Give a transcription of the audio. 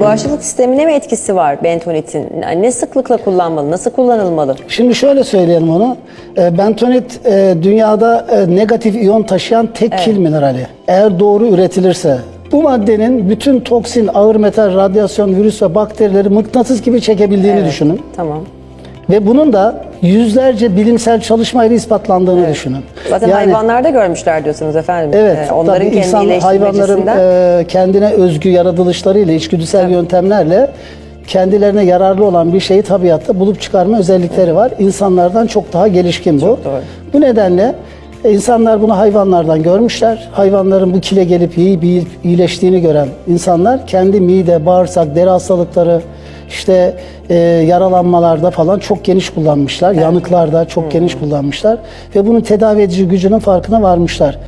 Bağışıklık sistemine mi etkisi var bentonitin? Yani Ne sıklıkla kullanmalı? Nasıl kullanılmalı? Şimdi şöyle söyleyelim onu. E, Bentonit e, dünyada e, negatif iyon taşıyan tek kil minerali. Eğer doğru üretilirse bu maddenin bütün toksin, ağır metal, radyasyon, virüs ve bakterileri mıknatıs gibi çekebildiğini düşünün. Tamam. Ve bunun da yüzlerce bilimsel çalışmayla ispatlandığını düşünün. Zaten Yani- hayvanlarda görmüşler diyorsunuz efendim. Evet, Ee, onların tabii kendi insan hayvanların iyileştirmecisinden. e, kendine özgü yaratılışlarıyla, içgüdüsel yöntemlerle kendilerine yararlı olan bir şeyi tabiatta bulup çıkarma özellikleri var. İnsanlardan çok daha gelişkin bu. doğru. Bu nedenle e, insanlar bunu hayvanlardan görmüşler. Hayvanların bu kile gelip yiyip iyileştiğini gören insanlar kendi mide, bağırsak, deri hastalıkları, işte e, yaralanmalarda falan çok geniş kullanmışlar. Yanıklarda çok geniş kullanmışlar ve bunun tedavi edici gücünün farkına varmışlar.